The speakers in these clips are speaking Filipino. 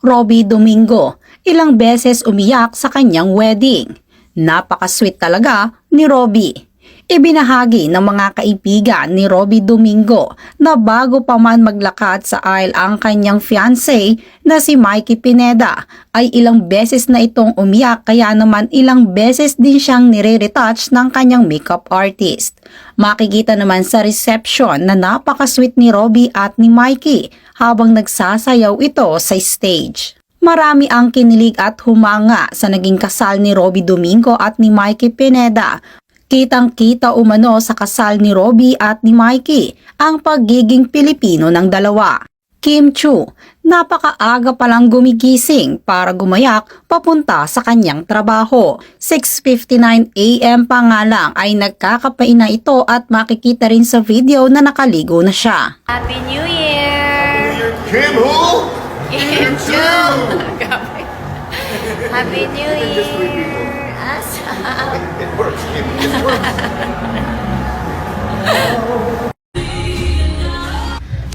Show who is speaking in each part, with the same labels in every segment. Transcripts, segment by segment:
Speaker 1: Robbie Domingo, ilang beses umiyak sa kanyang wedding. Napaka-sweet talaga ni Robbie. Ibinahagi ng mga kaibigan ni Robbie Domingo na bago pa man maglakad sa aisle ang kanyang fiancé na si Mikey Pineda ay ilang beses na itong umiyak kaya naman ilang beses din siyang nire-retouch ng kanyang makeup artist. Makikita naman sa reception na napaka-sweet ni Robbie at ni Mikey habang nagsasayaw ito sa stage. Marami ang kinilig at humanga sa naging kasal ni Robbie Domingo at ni Mikey Pineda Kitang-kita umano sa kasal ni Robbie at ni Mikey ang pagiging Pilipino ng dalawa. Kim Chu, napakaaga palang gumigising para gumayak papunta sa kanyang trabaho. 6.59 a.m. pa nga lang ay nagkakapain na ito at makikita rin sa video na nakaligo na siya.
Speaker 2: Happy New Year!
Speaker 3: Kim who?
Speaker 2: Kim Jong! Happy New Year! Asa?
Speaker 3: It works, Kim. It works.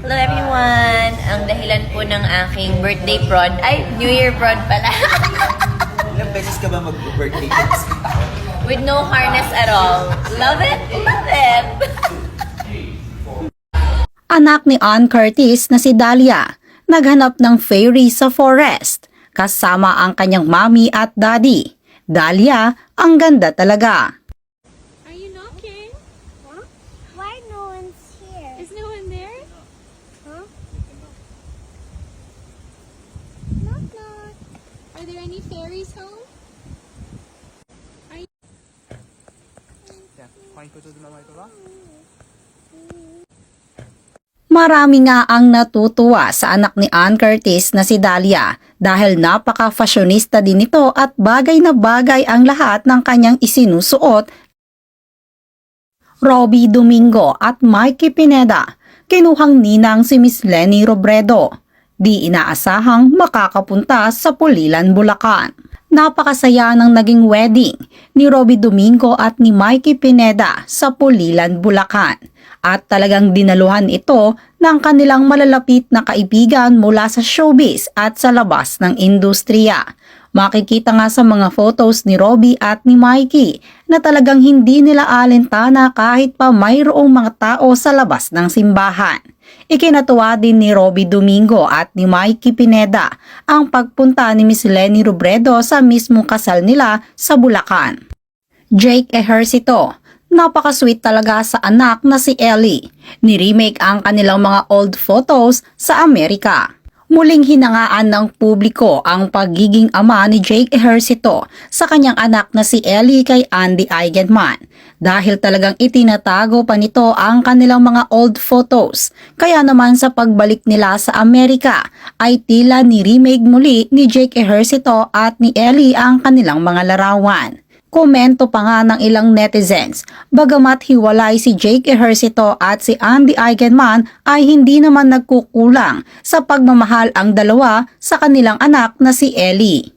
Speaker 2: Hello everyone! Ang dahilan po ng aking birthday prod, ay, New Year prod pala.
Speaker 4: Ilang beses ka ba mag-birthday
Speaker 2: With no harness at all. Love it! Love it!
Speaker 1: Anak ni Ann Curtis na si Dahlia, naghanap ng fairy sa forest kasama ang kanyang mommy at daddy. Dahlia, ang ganda talaga.
Speaker 5: Are you knocking?
Speaker 6: Huh? Why no one's here?
Speaker 5: Is no one there?
Speaker 6: Huh? Knock knock.
Speaker 5: Are there any fairies home?
Speaker 1: Marami nga ang natutuwa sa anak ni Ann Curtis na si Dahlia dahil napaka-fashionista din ito at bagay na bagay ang lahat ng kanyang isinusuot. Robbie Domingo at Mikey Pineda, kinuhang ninang si Miss Lenny Robredo. Di inaasahang makakapunta sa Pulilan, Bulacan. Napakasaya ng naging wedding ni Robbie Domingo at ni Mikey Pineda sa Pulilan, Bulacan. At talagang dinaluhan ito ng kanilang malalapit na kaibigan mula sa showbiz at sa labas ng industriya. Makikita nga sa mga photos ni Robbie at ni Mikey na talagang hindi nila alintana kahit pa mayroong mga tao sa labas ng simbahan. Ikinatuwa din ni Robbie Domingo at ni Mikey Pineda ang pagpunta ni Miss Lenny Robredo sa mismong kasal nila sa Bulacan. Jake Ejercito, napaka-sweet talaga sa anak na si Ellie. Ni-remake ang kanilang mga old photos sa Amerika. Muling hinangaan ng publiko ang pagiging ama ni Jake Ejercito sa kanyang anak na si Ellie kay Andy Eigenman dahil talagang itinatago pa nito ang kanilang mga old photos. Kaya naman sa pagbalik nila sa Amerika ay tila ni-remake muli ni Jake Ejercito at ni Ellie ang kanilang mga larawan. Komento pa nga ng ilang netizens, bagamat hiwalay si Jake Ejercito at si Andy Eigenman ay hindi naman nagkukulang sa pagmamahal ang dalawa sa kanilang anak na si Ellie.